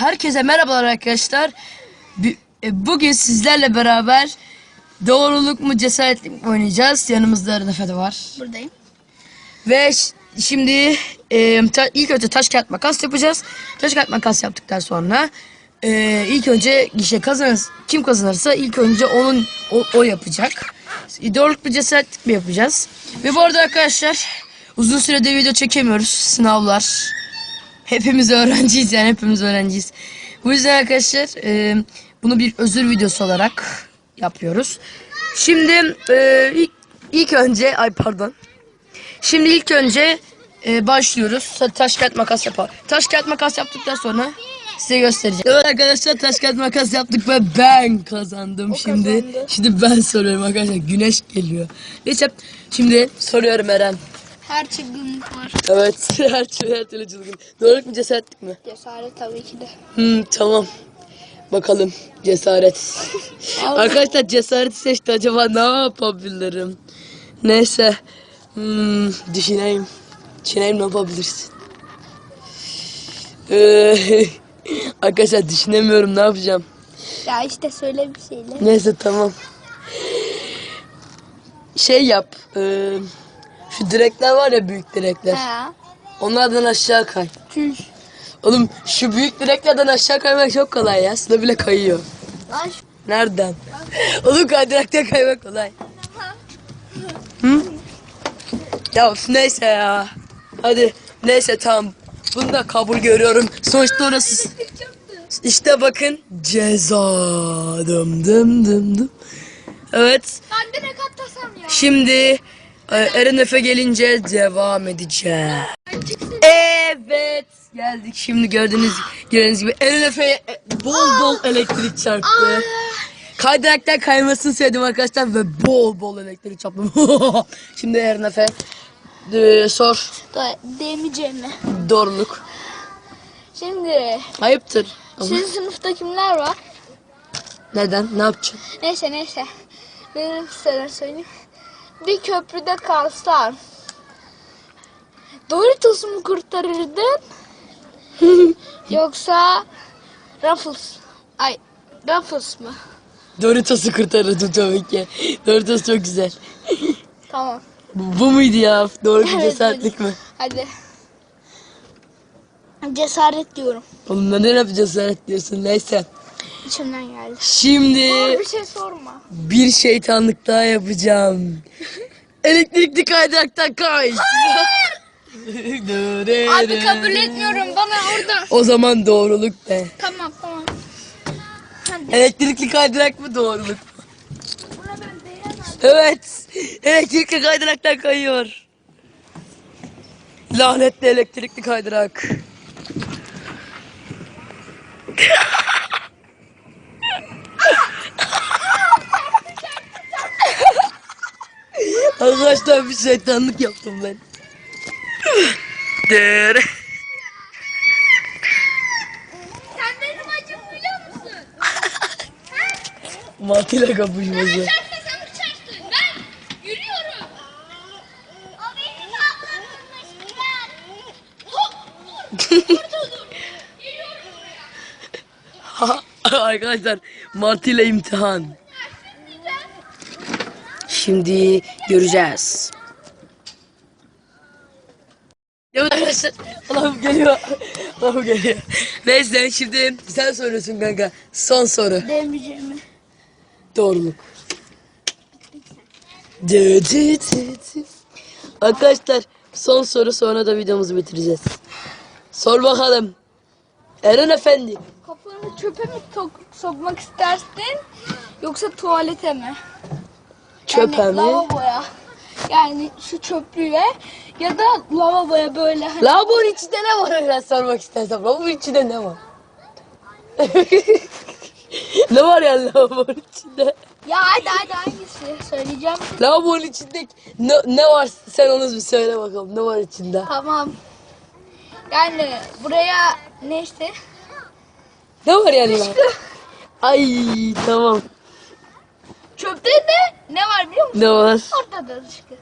Herkese merhabalar arkadaşlar. E, Bugün sizlerle beraber doğruluk mu cesaretlik mi oynayacağız. Yanımızda Arın Efe de var. Buradayım. Ve şimdi e, ta- ilk önce taş kağıt makas yapacağız. Taş kağıt makas yaptıktan sonra e, ilk önce gişe kazanır kim kazanırsa ilk önce onun o, o yapacak. E, Doğruluk mu cesaretlik mi yapacağız. Ve bu arada arkadaşlar uzun süredir video çekemiyoruz. Sınavlar. Hepimiz öğrenciyiz yani hepimiz öğrenciyiz. Bu yüzden arkadaşlar e, bunu bir özür videosu olarak yapıyoruz. Şimdi e, ilk, ilk önce ay pardon. Şimdi ilk önce e, başlıyoruz. Ta- Taş kağıt makas yapalım. Taş kağıt makas yaptıktan sonra size göstereceğim. Evet arkadaşlar taş kağıt makas yaptık ve ben kazandım şimdi. kazandı. Şimdi ben soruyorum arkadaşlar. Güneş geliyor. Neyse şimdi soruyorum Eren. Her çılgınlık var. Evet her her türlü çılgın. Doğruluk mu cesaretlik mi? Cesaret tabii ki de. Hmm, tamam. Bakalım cesaret. Arkadaşlar cesareti seçti acaba ne yapabilirim? Neyse. Hmm, düşüneyim. Düşüneyim ne yapabilirsin? Ee, arkadaşlar düşünemiyorum ne yapacağım. Ya işte söyle bir şeyle. Neyse tamam. Şey yap. e, şu direkler var ya büyük direkler. Ha. Onlardan aşağı kay. Çüş. Oğlum şu büyük direklerden aşağı kaymak çok kolay ya. Sıla bile kayıyor. Lan Nereden? Oğlum kaydıraktan kaymak kolay. Hı? Ya üf, neyse ya. Hadi neyse tamam. Bunu da kabul görüyorum. Sonuçta orası. İşte bakın ceza. Dım dım dım dım. Evet. Ben direkt atlasam ya. Şimdi Eren Efe gelince devam edeceğiz. Evet geldik şimdi gördüğünüz gördüğünüz gibi Eren Efe'ye bol bol elektrik çarptı. Kaydıraktan kaymasını sevdim arkadaşlar ve bol bol elektrik çarptım. şimdi Eren Efe e, sor demeyeceğim mi? doğruluk. Şimdi Ayıptır. Sizin sınıfta kimler var? neden? Ne yapacaksın? Neyse neyse. Benim size söyleyeyim. Bir köprüde kalsan Doritos'u mu kurtarırdın? Yoksa Ruffles. Ay Ruffles mı? Doritos'u kurtarırdım tabii ki. Doritos çok güzel. Tamam. Bu, bu muydu ya? Mu Evet, cesaretlik mi? Hadi. Cesaret diyorum. Oğlum neden hep cesaret diyorsun? Neyse. İçimden geldi. Şimdi Doğru bir şey sorma. bir şeytanlık daha yapacağım. Elektrikli kaydıraktan kay. Abi kabul etmiyorum bana oradan. o zaman doğruluk de. Tamam tamam. Hadi. Elektrikli kaydırak mı doğruluk mu? Buna ben değemem. Evet. Elektrikli kaydıraktan kayıyor. Lanetli elektrikli kaydırak. Arkadaşlar bir şeytanlık yaptım ben. Dere. Sen benim acım biliyor musun? Matıyla kapışması. Çarpma sen uçarsın. Ben yürüyorum. O benim ablammış. Hop dur. Dur dur. Geliyorum buraya. Arkadaşlar Martı ile imtihan. Şimdi göreceğiz. Evet arkadaşlar. Allah'ım geliyor. Allah'ım geliyor. Neyse şimdi sen soruyorsun kanka. Son soru. Demeyeceğim mi? Doğruluk. Dı dı dı dı. Arkadaşlar son soru sonra da videomuzu bitireceğiz. Sor bakalım. Eren Efendi. Kafanı çöpe mi sok- sokmak istersin? Yoksa tuvalete mi? Çöpe yani mi? Lavaboya. Yani şu çöplüğe ya da lavaboya böyle. Hani Lavabonun içinde ne var biraz sormak istersen. Lavabonun içinde ne var? ne var yani lavabonun içinde? Ya hadi hadi hangisi? Söyleyeceğim. Lavabonun içinde ne, ne var sen onu bir söyle bakalım. Ne var içinde? Tamam. Yani buraya ne işte? Ne var yani? Ay tamam. Çöpte ne? Ne var biliyor musun? Ne var? Ortada dışkı.